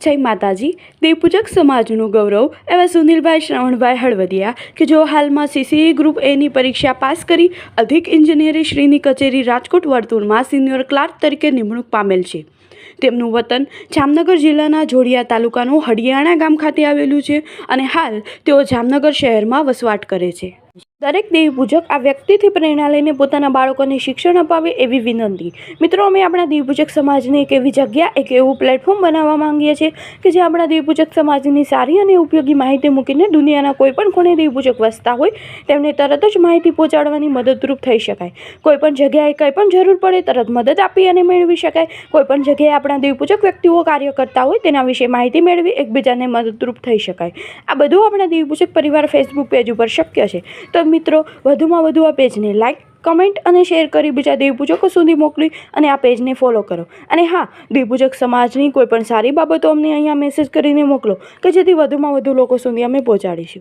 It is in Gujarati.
જય માતાજી. દેવપૂજક સમાજનું ગૌરવ એવા સુનિલભાઈ, શ્રવણભાઈ હળવદિયા કે જેઓ હાલમાં સીસીઈ ગ્રુપ એની પરીક્ષા પાસ કરી અધિક ઇજનેરી શ્રીની કચેરી રાજકોટ વર્તુળમાં સિનિયર ક્લાર્ક તરીકે નિમણૂક પામેલ છે. તેમનું વતન જામનગર જિલ્લાના જોડિયા તાલુકાનું હડિયાણા ગામ ખાતે આવેલું છે અને હાલ તેઓ જામનગર શહેરમાં વસવાટ કરે છે. દરેક દેવી આ વ્યક્તિથી પ્રેરણા લઈને પોતાના બાળકોને શિક્ષણ અપાવે એવી વિનંતી. મિત્રો, અમે આપણા દેવીપૂજક સમાજને એક એવી જગ્યા, એક એવું પ્લેટફોર્મ બનાવવા માંગીએ છીએ કે જે આપણા દેવીપૂજક સમાજની સારી અને ઉપયોગી માહિતી મૂકીને દુનિયાના કોઈ પણ ખૂણે દેવીપૂજક વસતા હોય, તેમને તરત જ માહિતી પહોંચાડવાની મદદરૂપ થઈ શકાય. કોઈપણ જગ્યાએ કંઈ પણ જરૂર પડે, તરત મદદ આપી અને મેળવી શકાય. કોઈપણ જગ્યાએ આપણા દેવીપૂજક વ્યક્તિઓ કાર્ય કરતા હોય, તેના વિશે માહિતી મેળવી એકબીજાને મદદરૂપ થઈ શકાય. આ બધું આપણા દેવીપૂજક પરિવાર ફેસબુક પેજ ઉપર શક્ય છે. તો મિત્રો, વધુમાં વધુ આ પેજને લાઇક કમેન્ટ અને શેર કરી બીજા દેવપૂજકો સુધી મોકલી અને આ પેજને ફોલો કરો. અને હા, દેવપૂજક સમાજની કોઈપણ સારી બાબતો અમને અહીંયા મેસેજ કરીને મોકલો કે જેથી વધુમાં વધુ લોકો સુધી અમે પહોંચાડીશું.